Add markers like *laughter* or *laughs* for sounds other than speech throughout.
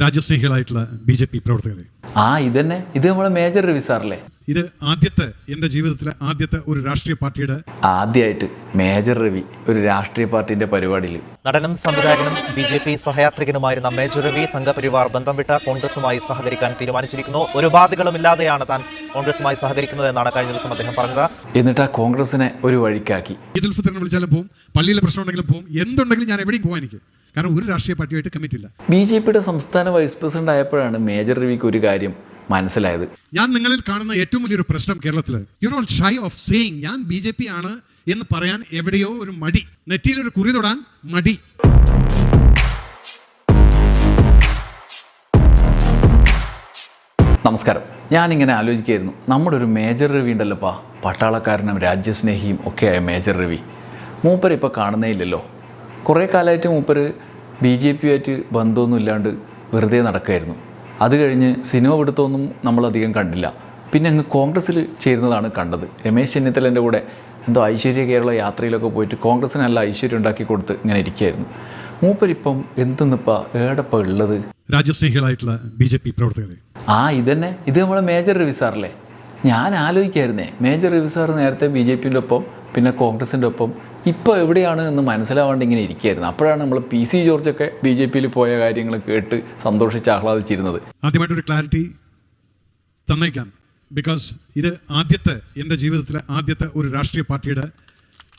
രാജ്യസ്നേഹികളായിട്ടുള്ള B J P പ്രവർത്തകരെ. ആ ഇതന്നെ. ഇത് നമ്മുടെ മേജർ രവി സാറല്ലേ? ഇത് ആദ്യത്തെ എന്റെ ജീവിതത്തിലെ ആദ്യത്തെ ഒരു രാഷ്ട്രീയ പാർട്ടിയുടെ ആദ്യമായിട്ട് മേജർ രവി ഒരു രാഷ്ട്രീയ പാർട്ടിന്റെ പരിപാടിയിൽ നടനും സംവിധായകനും ബി ജെ പി സഹയാത്രികനുമായിരുന്ന മേജർ രവി സംഘപരിവാർ ബന്ധം വിട്ട കോൺഗ്രസുമായി സഹകരിക്കാൻ തീരുമാനിച്ചിരിക്കുന്നു. ഒരു ബാധകളുമില്ലാതെയാണ് താൻ കോൺഗ്രസുമായി സഹകരിക്കുന്നതെന്നാണ് കഴിഞ്ഞ ദിവസം അദ്ദേഹം പറഞ്ഞത്. എന്നിട്ട് ആ കോൺഗ്രസിനെ ഒരു വഴിക്കാക്കി. ഇതിൽ ഫിത്തറിനെ വിളിച്ചാലും പോവും പള്ളിയിലെ പ്രശ്നം ഉണ്ടെങ്കിലും പോവും എന്തുണ്ടെങ്കിലും ഞാൻ എവിടെയും പോകാൻ എനിക്ക്. കാരണം ഒരു രാഷ്ട്രീയ പാർട്ടിയായിട്ട് കമ്മിറ്റ് ഇല്ല. ബി ജെ പിയുടെ സംസ്ഥാന വൈസ് പ്രസിഡന്റ് ആയപ്പോഴാണ് മേജർ രവിക്ക് ഒരു കാര്യം മനസ്സിലായത്. ഞാൻ നിങ്ങളിൽ കാണുന്ന ഏറ്റവും വലിയൊരു പ്രശ്നം കേരളത്തിൽ you all shy of saying ഞാൻ ബി ജെ പി ആണ് എന്ന് പറയാൻ എവിടെയോ ഒരു മടി. നെറ്റിയിൽ ഒരു കുറി തൊടാൻ മടി. നമസ്കാരം. ഞാനിങ്ങനെ ആലോചിക്കുകയായിരുന്നു. നമ്മുടെ ഒരു മേജർ രവി ഉണ്ടല്ലോപ്പാ പട്ടാളക്കാരനും രാജ്യസ്നേഹിയും ഒക്കെയായ മേജർ രവി മൂപ്പർ ഇപ്പോൾ കാണുന്നേ ഇല്ലല്ലോ. കുറേ കാലമായിട്ട് മൂപ്പർ ബി ജെ പിയുമായിട്ട് ബന്ധമൊന്നും ഇല്ലാണ്ട് വെറുതെ നടക്കുമായിരുന്നു അത് കഴിഞ്ഞ് സിനിമ പിടുത്തമൊന്നും നമ്മളധികം കണ്ടില്ല. പിന്നെ അങ്ങ് കോൺഗ്രസ്സിൽ ചേരുന്നതാണ് കണ്ടത്. രമേശ് ചെന്നിത്തലന്റെ കൂടെ എന്തോ ഐശ്വര്യ കേരള യാത്രയിലൊക്കെ പോയിട്ട് കോൺഗ്രസ്സിന് നല്ല ഐശ്വര്യം ഉണ്ടാക്കി കൊടുത്ത് ഇങ്ങനെ ഇരിക്കുകയായിരുന്നു മൂപ്പരിപ്പം എന്തെന്നിപ്പാ ഏടപ്പ ഉള്ളത്? രാജ്യസ്നേഹികളായിട്ടുള്ള ബി ജെ പി പ്രവർത്തകരെ. ആ ഇതന്നെ. ഇത് നമ്മളെ മേജർ രവി സാറല്ലേ? ഞാൻ ആലോചിക്കായിരുന്നേ. മേജർ രവി സാർ നേരത്തെ ബി ജെ പിന്റെ ഒപ്പം പിന്നെ കോൺഗ്രസിന്റെ ഒപ്പം ഇപ്പോൾ എവിടെയാണ് എന്ന് മനസ്സിലാവാണ്ട് ഇങ്ങനെ ഇരിക്കുകയായിരുന്നു. അപ്പോഴാണ് നമ്മൾ പി സി ജോർജൊക്കെ ബി ജെ പിയിൽ പോയ കാര്യങ്ങൾ കേട്ട് സന്തോഷിച്ച് ആഹ്ലാദിച്ചിരുന്നത്. ആദ്യമായിട്ടൊരു ക്ലാരിറ്റി തന്നേക്കാം. ബിക്കോസ് ഇത് ആദ്യത്തെ എന്റെ ജീവിതത്തിലെ ആദ്യത്തെ ഒരു രാഷ്ട്രീയ പാർട്ടിയുടെ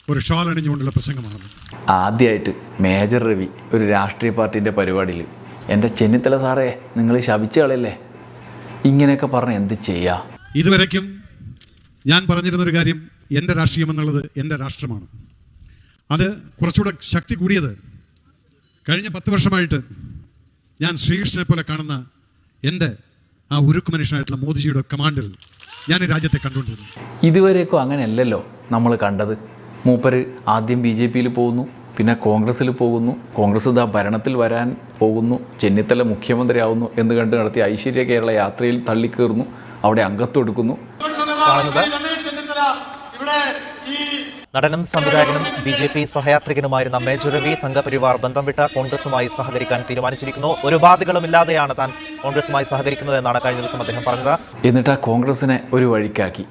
ഒരു ഷാൾ അണിഞ്ഞുകൊണ്ടുള്ള പ്രസംഗമാണ്. ആദ്യമായിട്ട് മേജർ രവി ഒരു രാഷ്ട്രീയ പാർട്ടീന്റെ പരിപാടിയിൽ എന്റെ ചെന്നിത്തല സാറേ നിങ്ങൾ ശപിച്ച കളയല്ലേ ഇങ്ങനെയൊക്കെ പറഞ്ഞ് എന്ത് ചെയ്യാം? ഇതുവരയ്ക്കും ഞാൻ പറഞ്ഞിരുന്നൊരു കാര്യം എന്റെ രാഷ്ട്രീയം എന്നുള്ളത് എന്റെ രാഷ്ട്രമാണ്. അത് കുറച്ചുകൂടെ ശക്തി കൂടിയത് കഴിഞ്ഞ പത്ത് വർഷമായിട്ട് ഞാൻ ശ്രീകൃഷ്ണനെ പോലെ കാണുന്ന എന്റെ ആ ഉരുക്ക് മനുഷ്യനായിട്ടുള്ള മോദിജിയുടെ കമാൻഡിൽ ഞാൻ ഈ രാജ്യത്തെ കണ്ടുകൊണ്ടിരുന്നു. ഇതുവരെയൊക്കെ അങ്ങനെയല്ലല്ലോ നമ്മൾ കണ്ടത്. മൂപ്പര് ആദ്യം ബി ജെ പിയിൽ പോകുന്നു പിന്നെ കോൺഗ്രസ്സിൽ പോകുന്നു കോൺഗ്രസ് ഇതാ ഭരണത്തിൽ വരാൻ പോകുന്നു ചെന്നിത്തല മുഖ്യമന്ത്രിയാവുന്നു എന്ന് കണ്ട് നടത്തിയ ഐശ്വര്യ കേരള യാത്രയിൽ തള്ളിക്കയറുന്നു അവിടെ അംഗത്വം കാണുന്നത്. നടനും സംവിധായകനും ബി ജെ പി സഹയാത്രികനുമായിരുന്ന മേജർ രവി സംഘപരിവാർ ബന്ധം വിട്ട കോൺഗ്രസുമായി സഹകരിക്കാൻ തീരുമാനിച്ചിരിക്കുന്നു. ഒരു ബാധകളുമില്ലാതെയാണ് താൻ കോൺഗ്രസുമായി സഹകരിക്കുന്നത് എന്നാണ് കഴിഞ്ഞ ദിവസം അദ്ദേഹം പറഞ്ഞത്. എന്നിട്ട് ആ കോൺഗ്രസിനെ ഒരു വഴിക്കാക്കി.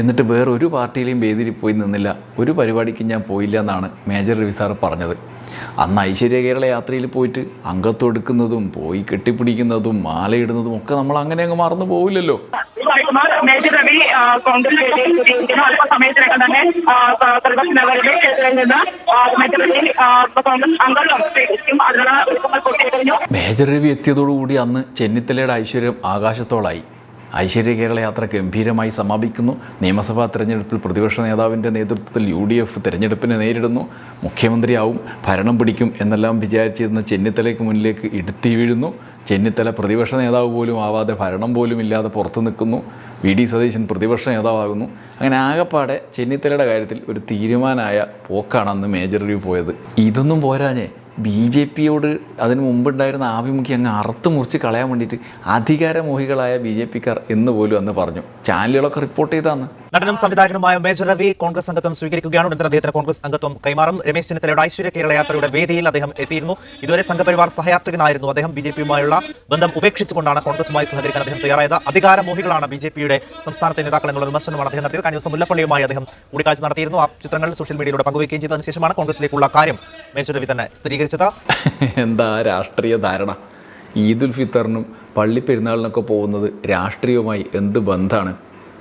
എന്നിട്ട് വേറെ ഒരു പാർട്ടിയിലെയും വേദിയിൽ പോയി നിന്നില്ല. ഒരു പരിപാടിക്ക് ഞാൻ പോയില്ല എന്നാണ് മേജർ രവി സാർ പറഞ്ഞത്. അന്ന് ഐശ്വര്യ കേരള യാത്രയിൽ പോയിട്ട് അംഗത്വം എടുക്കുന്നതും പോയി കെട്ടിപ്പിടിക്കുന്നതും മാലയിടുന്നതും ഒക്കെ നമ്മൾ അങ്ങനെ അങ്ങ് മറന്നു പോവില്ലല്ലോ. Major Ravi major major Ravi എത്തിയതോടുകൂടി അന്ന് ചെന്നിത്തലയുടെ ഐശ്വര്യം ആകാശത്തോളായി. ഐശ്വര്യ കേരള യാത്ര ഗംഭീരമായി സമാപിക്കുന്നു. നിയമസഭാ തെരഞ്ഞെടുപ്പിൽ പ്രതിപക്ഷ നേതാവിന്റെ നേതൃത്വത്തിൽ യു ഡി എഫ് തെരഞ്ഞെടുപ്പിനെ നേരിടുന്നു. മുഖ്യമന്ത്രിയാവും ഭരണം പിടിക്കും എന്നെല്ലാം വിചാരിച്ചിരുന്ന ചെന്നിത്തലയ്ക്ക് മുന്നിലേക്ക് ഇടുത്തി വീഴുന്നു. ചെന്നിത്തല പ്രതിപക്ഷ നേതാവ് പോലും ആവാതെ ഭരണം പോലും ഇല്ലാതെ പുറത്തു നിൽക്കുന്നു. വി ഡി സതീശൻ പ്രതിപക്ഷ നേതാവാകുന്നു. അങ്ങനെ ആകെപ്പാടെ ചെന്നിത്തലയുടെ കാര്യത്തിൽ ഒരു തീരുമാനമായ പോക്കാണ് അന്ന് മേജർ റിവ്യൂ പോയത്. ഇതൊന്നും പോരാഞ്ഞേ. ബി ജെ പിയോട് അതിന് മുമ്പുണ്ടായിരുന്ന ആഭിമുഖ്യം അങ്ങ് അറുത്ത് മുറിച്ച് കളയാൻ വേണ്ടിയിട്ട് അധികാരമോഹികളായ ബി ജെ പിക്കാർ എന്ന് പോലും അന്ന് പറഞ്ഞു. ചാനലുകളൊക്കെ റിപ്പോർട്ട് ചെയ്താന്ന് നടനും സംവിധായകനുമായ മേജർ രവി കോൺഗ്രസ് അംഗത്വം സ്വീകരിക്കുകയാണ്. ഉടൻ അദ്ദേഹത്തിന് കോൺഗ്രസ് അംഗത്വം കൈമാറും. രമേശ് ചെന്നിത്തലയുടെ ഐശ്വര്യ കേരള യാത്രയുടെ വേദിയിൽ അദ്ദേഹം എത്തിയിരുന്നു. ഇതുവരെ സംഘപരിവാർ സഹയാത്രികനായിരുന്നു. അദ്ദേഹം ബി ജെ പിയുമായുള്ള ബന്ധം ഉപേക്ഷിച്ചുകൊണ്ടാണ് കോൺഗ്രസുമായി സഹകരിക്കാൻ അദ്ദേഹം തയ്യാറായത്. അധികാരമോഹികളാണ് ബി ജെ പിയുടെ സംസ്ഥാനത്തെ നേതാക്കൾ എന്നുള്ള വിമർശനമാണ് അദ്ദേഹം നടത്തിയത്. കഴിഞ്ഞ ദിവസം മുല്ലപ്പള്ളിയുമായി അദ്ദേഹം കൂടിക്കാഴ്ച നടത്തിയിരുന്നു. ആ ചിത്രങ്ങൾ സോഷ്യൽ മീഡിയയിലൂടെ പങ്കുവയ്ക്കുകയും ചെയ്തതിനു ശേഷമാണ് കോൺഗ്രസിലേക്കുള്ള കാര്യം മേജർ രവി തന്നെ സ്ഥിരീകരിച്ചത്. *laughs* എന്താ രാഷ്ട്രീയ ധാരണ? ഈദുൽ ഫിത്തറിനും പള്ളിപ്പെരുന്നാളിനൊക്കെ പോകുന്നത് രാഷ്ട്രീയവുമായി എന്ത് ബന്ധമാണ്?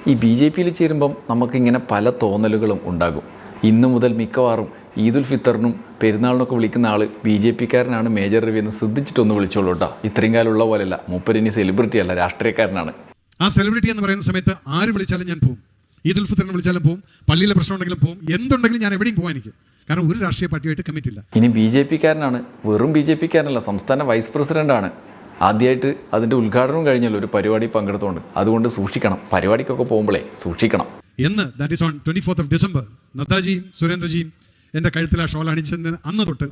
ഈ ബി ജെ പിയിൽ ചേരുമ്പം നമുക്കിങ്ങനെ പല തോന്നലുകളും ഉണ്ടാകും. ഇന്നു മുതൽ മിക്കവാറും ഈദുൽ ഫിത്തറിനും പെരുന്നാളിനൊക്കെ വിളിക്കുന്ന ആൾ ബി ജെ പിക്കാരനാണ് മേജർ രവി എന്ന് ശ്രദ്ധിച്ചിട്ടൊന്ന് വിളിച്ചോളൂ കേട്ടോ ഇത്രയും കാലമുള്ള പോലെയല്ല. മൂപ്പരിനി സെലിബ്രിറ്റി അല്ല രാഷ്ട്രീയക്കാരനാണ്. ആ സെലിബ്രിറ്റി എന്ന് പറയുന്ന സമയത്ത് ആര് വിളിച്ചാലും ഞാൻ പോകും ഈദുൽ ഫിത്തറിനെ വിളിച്ചാലും പോകും പള്ളിയിലെ പ്രശ്നം ഉണ്ടെങ്കിലും പോകും എന്തുണ്ടെങ്കിലും ഞാൻ എവിടെയും പോകാൻ എനിക്ക് കാരണം ഒരു രാഷ്ട്രീയ പാർട്ടിയായിട്ട് കമ്മിറ്റില്ല ഇനി ബി ജെ പിക്കാരനാണ് വെറും ബി ജെ പിക്കാരനല്ല സംസ്ഥാന വൈസ് പ്രസിഡന്റാണ് ആദ്യമായിട്ട് അതിന്റെ ഉദ്ഘാടനം കഴിഞ്ഞല്ലോ ഒരു പരിപാടി പങ്കെടുത്തുകൊണ്ട് അതുകൊണ്ട് സൂക്ഷിക്കണം. പരിപാടിക്കൊക്കെ പോകുമ്പോളേ സൂക്ഷിക്കണം. എന്ന് that is on twenty fourth of December നദ്ദാജിയും സുരേന്ദ്രജിയും എന്റെ കഴുത്തിൽ ആ ഷോൾ അണിച്ചതിന് അന്ന് തൊട്ട്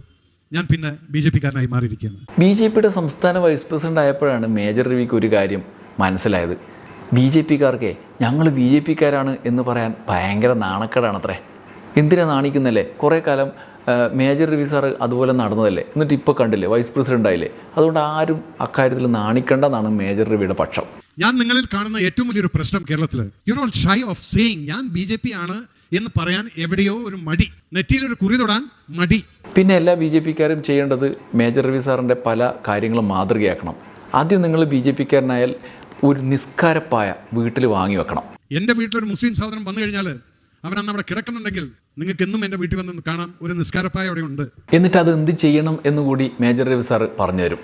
ഞാൻ പിന്നെ ബി ജെ പിക്കാരനായി മാറിയിരിക്കുകയാണ്. ബി ജെ പിയുടെ സംസ്ഥാന വൈസ് പ്രസിഡന്റ് ആയപ്പോഴാണ് മേജർ രവിക്ക് ഒരു കാര്യം മനസ്സിലായത്. ബി ജെ പിക്കാർക്കേ ഞങ്ങൾ ബി ജെ പിക്കാരാണ് എന്ന് പറയാൻ ഭയങ്കര നാണക്കേടാണത്രേ. എന്തിനാ നാണിക്കുന്നല്ലേ? കുറേ കാലം മേജർ രവി സാറ് അതുപോലെ നടന്നതല്ലേ? എന്നിട്ട് ഇപ്പോൾ കണ്ടില്ലേ വൈസ് പ്രസിഡന്റ് ആയില്ലേ? അതുകൊണ്ട് ആരും അക്കാര്യത്തിൽ നാണിക്കേണ്ടെന്നാണ് മേജർ രവിയുടെ പക്ഷം. ഞാൻ നിങ്ങളിൽ കാണുന്ന ഏറ്റവും വലിയൊരു പ്രശ്നം കേരളത്തിൽ you all shy of saying ഞാൻ ബി ജെ പി ആണ് എന്ന് പറയാൻ എവിടെയോ ഒരു മടി. നെറ്റിയിൽ ഒരു കുറി തൊടാൻ മടി. പിന്നെ എല്ലാ ബി ജെ പിക്കാരും ചെയ്യേണ്ടത് മേജർ രവി സാറിന്റെ പല കാര്യങ്ങളും മാതൃകയാക്കണം. ആദ്യം നിങ്ങൾ ബി ജെ പിക്കാരനായാൽ ഒരു നിസ്കാരപ്പായ വീട്ടിൽ വാങ്ങി വെക്കണം. എന്റെ വീട്ടിലൊരു മുസ്ലിം സഹോദരൻ വന്നു കഴിഞ്ഞാൽ അവൻ അന്ന് അവിടെ കിടക്കുന്നുണ്ടെങ്കിൽ നിങ്ങൾക്ക് എന്നും എന്റെ വീട്ടിൽ വന്ന് കാണാം ഒരു നിസ്കാരപ്പായ അവിടെ ഉണ്ട്. എന്നിട്ട് അത് എന്ത് ചെയ്യണം എന്നുകൂടി മേജർ രവി സാറ് പറഞ്ഞുതരും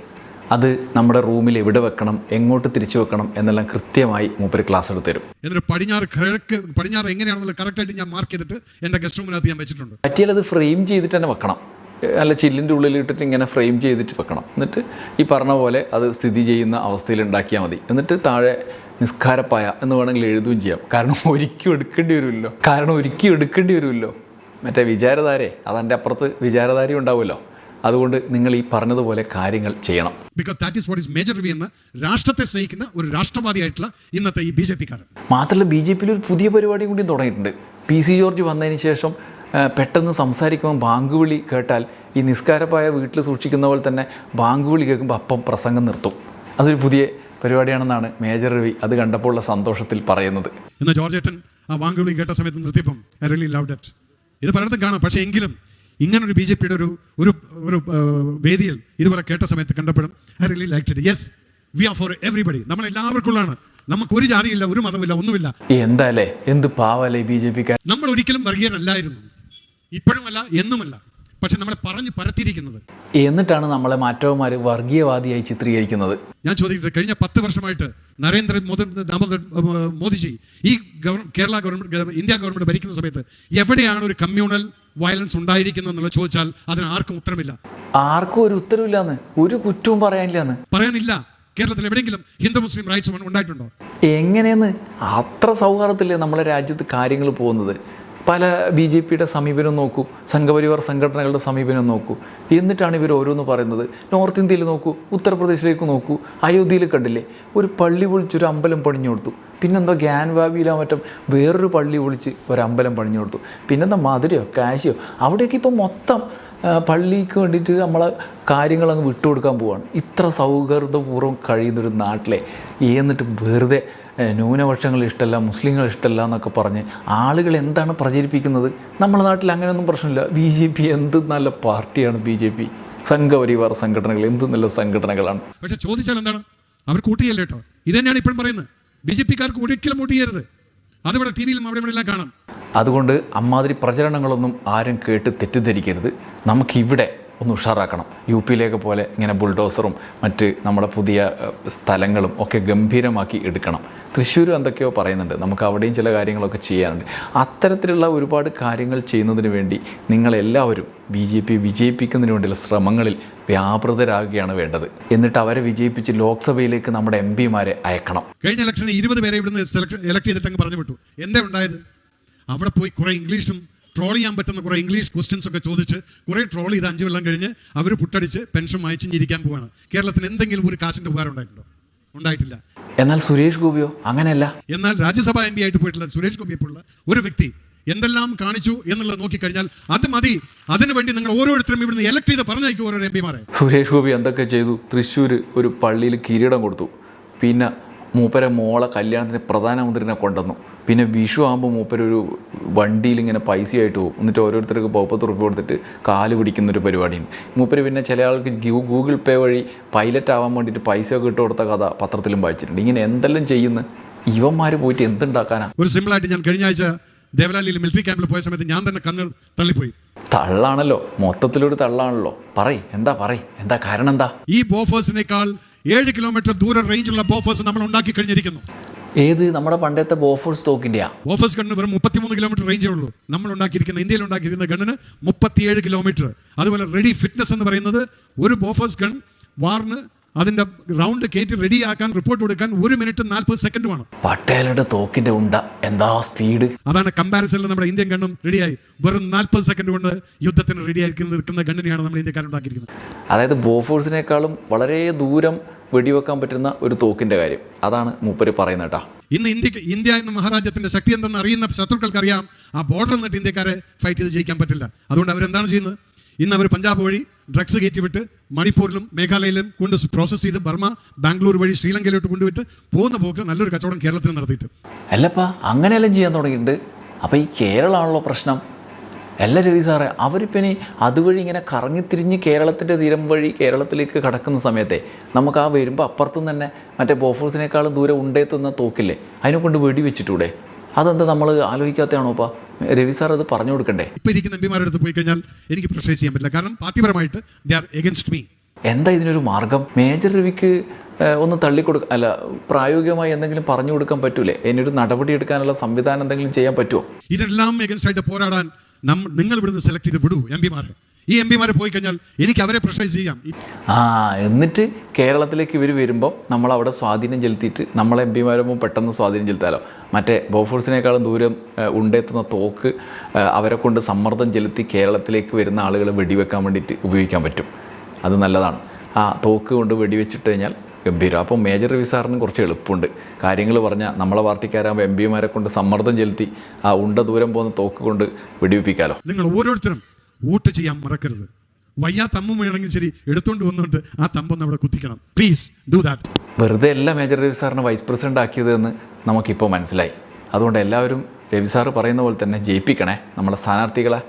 അത് നമ്മുടെ റൂമിൽ എവിടെ വെക്കണം എങ്ങോട്ട് തിരിച്ചു വെക്കണം എന്നെല്ലാം കൃത്യമായി മൂപ്പര് ക്ലാസ് എടുത്ത് തരും. എന്നിട്ട് പടിഞ്ഞാറ് കിഴക്ക് പടിഞ്ഞാറ് എങ്ങനെയാണെന്നുള്ളത് കറക്റ്റായിട്ട് ഞാൻ മാർക്ക് ചെയ്തിട്ട് എന്റെ ഗസ്റ്റ് റൂമിനകത്ത് ഞാൻ വെച്ചിട്ടുണ്ട്. പറ്റിയാൽ അത് ഫ്രെയിം ചെയ്തിട്ട് തന്നെ വെക്കണം. അല്ല ചില്ലിന്റെ ഉള്ളിൽ ഇട്ടിട്ട് ഇങ്ങനെ ഫ്രെയിം ചെയ്തിട്ട് വെക്കണം. എന്നിട്ട് ഈ പറഞ്ഞ പോലെ അത് സ്ഥിതി ചെയ്യുന്ന അവസ്ഥയിൽ ഉണ്ടാക്കിയാൽ മതി. എന്നിട്ട് താഴെ നിസ്കാരപ്പായ എന്ന് വേണമെങ്കിൽ എഴുതുകയും ചെയ്യാം. കാരണം ഒരുക്കി എടുക്കേണ്ടി വരുമല്ലോ. കാരണം ഒരുക്കി എടുക്കേണ്ടി വരുമല്ലോ. മറ്റേ വിചാരധാരെ അതെന്റെ അപ്പുറത്ത് വിചാരധാരി ഉണ്ടാവുമല്ലോ. അതുകൊണ്ട് നിങ്ങൾ ഈ പറഞ്ഞതുപോലെ കാര്യങ്ങൾ ചെയ്യണം. Because that is what is major Ravi എന്ന് രാഷ്ട്രത്തെ സ്നേഹിക്കുന്ന ഒരു രാഷ്ട്രവാദിയായിട്ടുള്ള ഇന്നത്തെ ഈ ബി ജെ പിക്കാരൻ. മാത്രമല്ല ബി ജെ പിയിൽ ഒരു പുതിയ പരിപാടിയും കൂടി തുടങ്ങിയിട്ടുണ്ട്. പി സി ജോർജ് വന്നതിന് ശേഷം പെട്ടെന്ന് സംസാരിക്കുമ്പോൾ ബാങ്ക് വിളി കേട്ടാൽ ഈ നിസ്കാരപ്പായ വീട്ടിൽ സൂക്ഷിക്കുന്ന പോലെ തന്നെ ബാങ്ക് വിളി കേൾക്കുമ്പോൾ അപ്പം പ്രസംഗം നിർത്തും. അതൊരു പുതിയ പരിപാടിയാണെന്നാണ് മേജർ രവി അത് കണ്ടപ്പോൾ ഉള്ള സന്തോഷത്തിൽ പറയുന്നത്. എന്ന ജോർജ് ഏട്ടൻ ആ വാങ്കുവിളി കേട്ട സമയത്ത് നിർത്തിയപ്പം ഐ റിയലി ലവ് ഡറ്റ് ഇത് പലയിടത്തും കാണാം. പക്ഷേ എങ്കിലും ഇങ്ങനൊരു ബി ജെ പിയുടെ ഒരു ഒരു ഒരു വേദിയിൽ ഇതുപോലെ കേട്ട സമയത്ത് കണ്ടപ്പോഴും I really like it yes we are for everybody നമ്മൾ എല്ലാവർക്കുള്ളതാണ് നമുക്ക് ഒരു ജാതിയില്ല ഒരു മതമില്ല ഒന്നുമില്ല. എന്താ എന്ത് പാവല്ലേ ബി ജെ പിക്കാർ? നമ്മൾ ഒരിക്കലും വർഗീയരല്ലായിരുന്നു. ഇപ്പോഴുമല്ല എന്നുമല്ല. പക്ഷെ നമ്മളെ പറഞ്ഞു പരത്തിയിരിക്കുന്നത്. എന്നിട്ടാണ് നമ്മളെ മാറ്റവന്മാർ വർഗീയവാദിയായി ചിത്രീകരിക്കുന്നത്. ഞാൻ ചോദിക്കട്ടെ കഴിഞ്ഞ പത്ത് വർഷമായിട്ട് നരേന്ദ്ര മോദി മോദിജി ഈ കേരള ഗവൺമെന്റ് ഇന്ത്യ ഗവൺമെന്റ് ഭരിക്കുന്ന സമയത്ത് എവിടെയാണ് ഒരു കമ്മ്യൂണൽ വയലൻസ് ഉണ്ടായിരിക്കുന്നത് ചോദിച്ചാൽ അതിന് ആർക്കും ഉത്തരമില്ല. ആർക്കും ഒരു ഉത്തരവില്ലാന്ന് ഒരു കുറ്റവും പറയാനില്ലാന്ന്. പറയാനില്ല. കേരളത്തിൽ എവിടെയെങ്കിലും ഹിന്ദു മുസ്ലിം റൈറ്റ്സ് ഉണ്ടായിട്ടുണ്ടോ? എങ്ങനെയെന്ന് അത്ര സൗഹാർദ്ദത്തില്ലേ നമ്മുടെ രാജ്യത്ത് കാര്യങ്ങൾ പോകുന്നത്? പല ബി ജെ പിയുടെ സമീപനം നോക്കൂ സംഘപരിവാർ സംഘടനകളുടെ സമീപനം നോക്കൂ. എന്നിട്ടാണ് ഇവർ ഓരോന്ന് പറയുന്നത്. നോർത്ത് ഇന്ത്യയിൽ നോക്കൂ ഉത്തർപ്രദേശിലേക്ക് നോക്കൂ അയോധ്യയിൽ കണ്ടില്ലേ? ഒരു പള്ളി പൊളിച്ചൊരു അമ്പലം പണിഞ്ഞു കൊടുത്തു. പിന്നെന്തോ ഗ്യാൻവാവിയിലോ മറ്റും വേറൊരു പള്ളി പൊളിച്ച് ഒരു അമ്പലം പണിഞ്ഞു കൊടുത്തു. പിന്നെന്താ മധുരയോ കാശിയോ? അവിടെയൊക്കെ ഇപ്പോൾ മൊത്തം പള്ളിക്ക് വേണ്ടിയിട്ട് നമ്മളെ കാര്യങ്ങൾ അങ്ങ് വിട്ടുകൊടുക്കാൻ പോവാണ്. ഇത്ര സൗഹൃദപൂർവം കഴിയുന്നൊരു നാട്ടിലെ എന്നിട്ട് വെറുതെ ന്യൂനപക്ഷങ്ങൾ ഇഷ്ടമല്ല മുസ്ലിങ്ങൾ ഇഷ്ടമല്ല എന്നൊക്കെ പറഞ്ഞ് ആളുകൾ എന്താണ് പ്രചരിപ്പിക്കുന്നത്? നമ്മുടെ നാട്ടിൽ അങ്ങനെയൊന്നും പ്രശ്നമില്ല. ബി ജെ പി എന്ത് നല്ല പാർട്ടിയാണ് ബി ജെ പി? സംഘപരിവാർ സംഘടനകൾ എന്ത് നല്ല സംഘടനകളാണ്? പക്ഷെ ചോദിച്ചാൽ എന്താണ്? അവർ കൂട്ടിയല്ലേ കേട്ടോ? ഇത് തന്നെയാണ് ഇപ്പോഴും പറയുന്നത്. ബി ജെ പിക്കാർക്ക് ഒരിക്കലും വോട്ട് ചെയ്യരുത് അതിവിടെ ടി വിയിലും അവിടെ ഇവിടെ കാണാം. അതുകൊണ്ട് അമ്മാതിരി പ്രചരണങ്ങളൊന്നും ആരും കേട്ട് തെറ്റിദ്ധരിക്കരുത്. നമുക്കിവിടെ ഒന്ന് ഉഷാറാക്കണം. യു പിയിലേക്ക് പോലെ ഇങ്ങനെ ബുൾഡോസറും മറ്റ് നമ്മുടെ പുതിയ സ്ഥലങ്ങളും ഒക്കെ ഗംഭീരമാക്കി എടുക്കണം. തൃശ്ശൂർ എന്തൊക്കെയോ പറയുന്നുണ്ട്. നമുക്ക് അവിടെയും ചില കാര്യങ്ങളൊക്കെ ചെയ്യാനുണ്ട്. അത്തരത്തിലുള്ള ഒരുപാട് കാര്യങ്ങൾ ചെയ്യുന്നതിന് വേണ്ടി നിങ്ങളെല്ലാവരും ബി ജെ പി വിജയിപ്പിക്കുന്നതിന് വേണ്ടിയുള്ള ശ്രമങ്ങളിൽ വ്യാപൃതരാകുകയാണ് വേണ്ടത്. എന്നിട്ട് അവരെ വിജയിപ്പിച്ച് ലോക്സഭയിലേക്ക് നമ്മുടെ എം പിമാരെ അയക്കണം. കഴിഞ്ഞ ഇലക്ഷനിൽ ഇരുപത് പേരെ ഇവിടുന്ന് സെലക്ഷൻ എലക്ട് ചെയ്തിട്ടങ്ങ് പറഞ്ഞു വിട്ടു. എന്താ ഉണ്ടായത്? അവിടെ പോയി കുറേ ഇംഗ്ലീഷും ട്രോൾ ചെയ്യാൻ പറ്റുന്ന കുറെ ഇംഗ്ലീഷ് ക്വസ്റ്റ്യൻസ് ഒക്കെ ചോദിച്ച് കുറെ ട്രോൾ ചെയ്ത് അഞ്ച് കൊല്ലം കഴിഞ്ഞ് അവർ പുട്ടടിച്ച് പെൻഷൻ വായിച്ചിരിക്കാൻ പോവാണ്. കേരളത്തിന് എന്തെങ്കിലും ഒരു കാശിന്റെ ഉപകാരം ഉണ്ടായിട്ടുണ്ടോ? ഉണ്ടായിട്ടില്ല. എന്നാൽ സുരേഷ് ഗോപിയോ? അങ്ങനെയല്ല. എന്നാൽ രാജ്യസഭാ എം പി ആയിട്ട് പോയിട്ടുള്ള സുരേഷ് ഗോപിയെ പോലുള്ള ഒരു വ്യക്തി എന്തെല്ലാം കാണിച്ചു എന്നുള്ളത് നോക്കിക്കഴിഞ്ഞാൽ അത് മതി. അതിനുവേണ്ടി നിങ്ങൾ ഓരോരുത്തരും ഇവിടുന്ന് എലക്ട് ചെയ്ത് പറഞ്ഞയക്കും ഓരോ എം പിമാരെ സുരേഷ് ഗോപി എന്തൊക്കെ ചെയ്തു? തൃശ്ശൂർ ഒരു പള്ളിയിൽ കിരീടം കൊടുത്തു. പിന്നെ മൂപ്പരെ മോളെ കല്യാണത്തിന് പ്രധാനമന്ത്രിനെ കൊണ്ടുവന്നു. പിന്നെ വിഷു ആകുമ്പോൾ മൂപ്പരൊരു വണ്ടിയിൽ ഇങ്ങനെ പൈസയായിട്ട് പോകും. എന്നിട്ട് ഓരോരുത്തർക്ക് പൗപ്പത്ത് റുപ്യ കൊടുത്തിട്ട് കാൽ പിടിക്കുന്ന ഒരു പരിപാടിയാണ്. മൂപ്പര് പിന്നെ ചില ആൾക്ക് ഗൂഗിൾ പേ വഴി പൈലറ്റ് ആവാൻ വേണ്ടിയിട്ട് പൈസ ഒക്കെ ഇട്ട് കൊടുത്ത കഥ പത്രത്തിലും വായിച്ചിട്ടുണ്ട്. ഇങ്ങനെ എന്തെല്ലാം ചെയ്യുന്നു? ഇവന്മാർ പോയിട്ട് എന്തുണ്ടാക്കാനാ? ഒരു സിമ്പിളായിട്ട് ഞാൻ കഴിഞ്ഞ ആഴ്ച ദേവലാലിയിൽ മിലിറ്ററി ക്യാമ്പിൽ പോയ സമയത്ത് ഞാൻ തന്നെ കണ്ണുകൾ തള്ളിപ്പോയി. തള്ളാണല്ലോ. മൊത്തത്തിലൊരു തള്ളാണല്ലോ. പറയ്. എന്താ പറയ്? എന്താ കാരണം എന്താ? ഈ ബോഫേഴ്സിനേക്കാൾ ഏഴ് കിലോമീറ്റർ ദൂര റേഞ്ചുള്ള ബോഫേഴ്സ് നമ്മൾ ഉണ്ടാക്കി കഴിഞ്ഞിരിക്കുന്നു. ഏത് നമ്മുടെ പണ്ടത്തെ ബോഫോഴ്സ് തോക്കിന്റെയാ ബോഫേഴ്സ് ഗണ്ണ് വെറും മുപ്പത്തിമൂന്ന് കിലോമീറ്റർ റേഞ്ചേ ഉള്ളൂ. നമ്മൾ ഉണ്ടാക്കിയിരിക്കുന്ന ഇന്ത്യയിൽ ഉണ്ടാക്കിയിരിക്കുന്ന ഗണ്ണിന് മുപ്പത്തിയേഴ് കിലോമീറ്റർ അതുപോലെ റെഡി ഫിറ്റ്നസ് എന്ന് പറയുന്നത് ഒരു ബോഫേഴ്സ് ഗൺ വാറിന് അതിന്റെ റൗണ്ട് കയറ്റി റെഡിയാക്കാൻ റിപ്പോർട്ട് കൊടുക്കാൻ ഒരു മിനിറ്റ് നാൽപ്പത് സെക്കൻഡുമാണ് പട്ടേലയുടെ തോക്കിന്റെ ഉണ്ട എന്താ സ്പീഡ് അതാണ് കമ്പാരിസണിൽ നമ്മുടെ ഇന്ത്യൻ ഗണ്ണും റെഡിയായി വെറും നാൽപ്പത് സെക്കൻഡ് കൊണ്ട് യുദ്ധത്തിന് റെഡിയായി നിൽക്കുന്ന ഗണ്ണിനെയാണ് നമ്മൾ ഇന്ത്യക്കാരുണ്ടാക്കിയിരിക്കുന്നത് അതായത് ബോഫോഴ്സിനേക്കാളും വളരെ ദൂരം വെടിവെക്കാൻ പറ്റുന്ന ഒരു തോക്കിന്റെ കാര്യം. അതാണ് മൂപ്പര് പറയുന്നത് കേട്ടോ. ഇന്ന് ഇന്ത്യയ്ക്ക് ഇന്ത്യ എന്ന മഹാരാജ്യത്തിന്റെ ശക്തി എന്തെന്ന് അറിയുന്ന ശത്രുക്കൾക്ക് അറിയാം ആ ബോർഡറിൽ നിന്നിട്ട് ഇന്ത്യക്കാരെ ഫൈറ്റ് ചെയ്ത് ജയിക്കാൻ പറ്റില്ല. അതുകൊണ്ട് അവരെന്താണ് ചെയ്യുന്നത്? ഇന്ന് അവർ പഞ്ചാബ് വഴി ഡ്രഗ്സ് കയറ്റിവിട്ട് മണിപ്പൂരിലും മേഘാലയയിലും കൊണ്ട് പ്രോസസ്സ് ചെയ്ത് ബർമ്മ ബാംഗ്ലൂർ വഴി ശ്രീലങ്കയിലോട്ട് കൊണ്ടുവിട്ട് പോകുന്ന പോക്ക് നല്ലൊരു കച്ചവടം കേരളത്തിൽ നടത്തിയിട്ട്. അല്ലപ്പാ അങ്ങനെയെല്ലാം ചെയ്യാൻ തുടങ്ങിയിട്ടുണ്ട്. അപ്പോൾ ഈ കേരളമാണല്ലോ പ്രശ്നം. അല്ല രവി സാറേ അവരിപ്പം ഇനി അതുവഴി ഇങ്ങനെ കറങ്ങിത്തിരിഞ്ഞ് കേരളത്തിന്റെ തീരം വഴി കേരളത്തിലേക്ക് കടക്കുന്ന സമയത്തെ നമുക്ക് ആ വരുമ്പോൾ അപ്പുറത്തുനിന്ന് തന്നെ മറ്റേ ബോഫോഴ്സിനേക്കാളും ദൂരെ ഉണ്ടേത്തുന്ന തോക്കില്ലേ അതിനെ കൊണ്ട് വെടിവെച്ചിട്ടൂടെ? അതെന്താ നമ്മൾ ആലോചിക്കാത്തതാണോ അപ്പാ രവി സാർ അത് പറഞ്ഞു കൊടുക്കണ്ടേ? ഇപ്പൊ ഇരിക്കുന്ന എംപിമാരുടെ അടുത്ത് പോയി കഴിഞ്ഞാൽ എനിക്ക് പ്രൊസൈസ് ചെയ്യാൻ പറ്റില്ല. കാരണം പാർട്ടിപരമായിട്ട് ദേ ആർ എഗൻസ്റ്റ് മീ എന്താ ഇതിനൊരു മാർഗം? മേജർ രവിക്ക് ഒന്ന് തള്ളിക്കൊടുക്ക അല്ല പ്രായോഗികമായി എന്തെങ്കിലും പറഞ്ഞു കൊടുക്കാൻ പറ്റൂലേ? ഒരു നടപടി എടുക്കാനുള്ള സംവിധാനം എന്തെങ്കിലും ചെയ്യാൻ പറ്റുമോ ഇതെല്ലാം എഗൻസ്റ്റ് ആയിട്ട് പോരാടാൻ നിങ്ങൾ ഇവിടുന്ന് സെലക്ട് ചെയ്ത് വിടൂ എം പിമാരെ ഈ എം പിമാരെ പോയി കഴിഞ്ഞാൽ എനിക്ക് അവരെ പ്രഷൈസ് ചെയ്യാം. ആ എന്നിട്ട് കേരളത്തിലേക്ക് ഇവർ വരുമ്പോൾ നമ്മൾ അവിടെ സ്വാധീനം ചെലുത്തിയിട്ട് നമ്മളെ എം പിമാരുമ്പോൾ പെട്ടെന്ന് സ്വാധീനം ചെലുത്താലോ? മറ്റേ ബോഫോഴ്സിനേക്കാളും ദൂരം ഉണ്ടെത്തുന്ന തോക്ക് അവരെ കൊണ്ട് സമ്മർദ്ദം ചെലുത്തി കേരളത്തിലേക്ക് വരുന്ന ആളുകളെ വെടിവെക്കാൻ വേണ്ടിയിട്ട് ഉപയോഗിക്കാൻ പറ്റും. അത് നല്ലതാണ്. ആ തോക്ക് കൊണ്ട് വെടിവെച്ചിട്ട് കഴിഞ്ഞാൽ ഗംഭീരം. അപ്പോൾ മേജർ രവി സാറിന് കുറച്ച് എളുപ്പമുണ്ട്. കാര്യങ്ങൾ പറഞ്ഞാൽ നമ്മളെ പാർട്ടിക്കാരാകുമ്പോൾ എം പിമാരെ കൊണ്ട് സമ്മർദ്ദം ചെലുത്തി ആ ഉണ്ട ദൂരം പോകുന്ന തോക്ക് കൊണ്ട് വെടിവെപ്പിക്കാലോ. നിങ്ങൾ ഓരോരുത്തരും വോട്ട് ചെയ്യാൻ മറക്കരുത്. വയ്യാത്ത അമ്മ വേണമെങ്കിൽ ശരി എടുത്തോണ്ട് വന്നുകൊണ്ട് ആ തമ്പൊന്ന് അവിടെ കുത്തിക്കണം. പ്ലീസ് ഡു ദാറ്റ് വെറുതെ അല്ല മേജർ രവി സാറിനെ വൈസ് പ്രസിഡന്റ് ആക്കിയതെന്ന് നമുക്കിപ്പോൾ മനസ്സിലായി. അതുകൊണ്ട് എല്ലാവരും രവി സാറ് പറയുന്ന പോലെ തന്നെ ജയിപ്പിക്കണേ. നമ്മുടെ സ്ഥാനാർത്ഥികളെ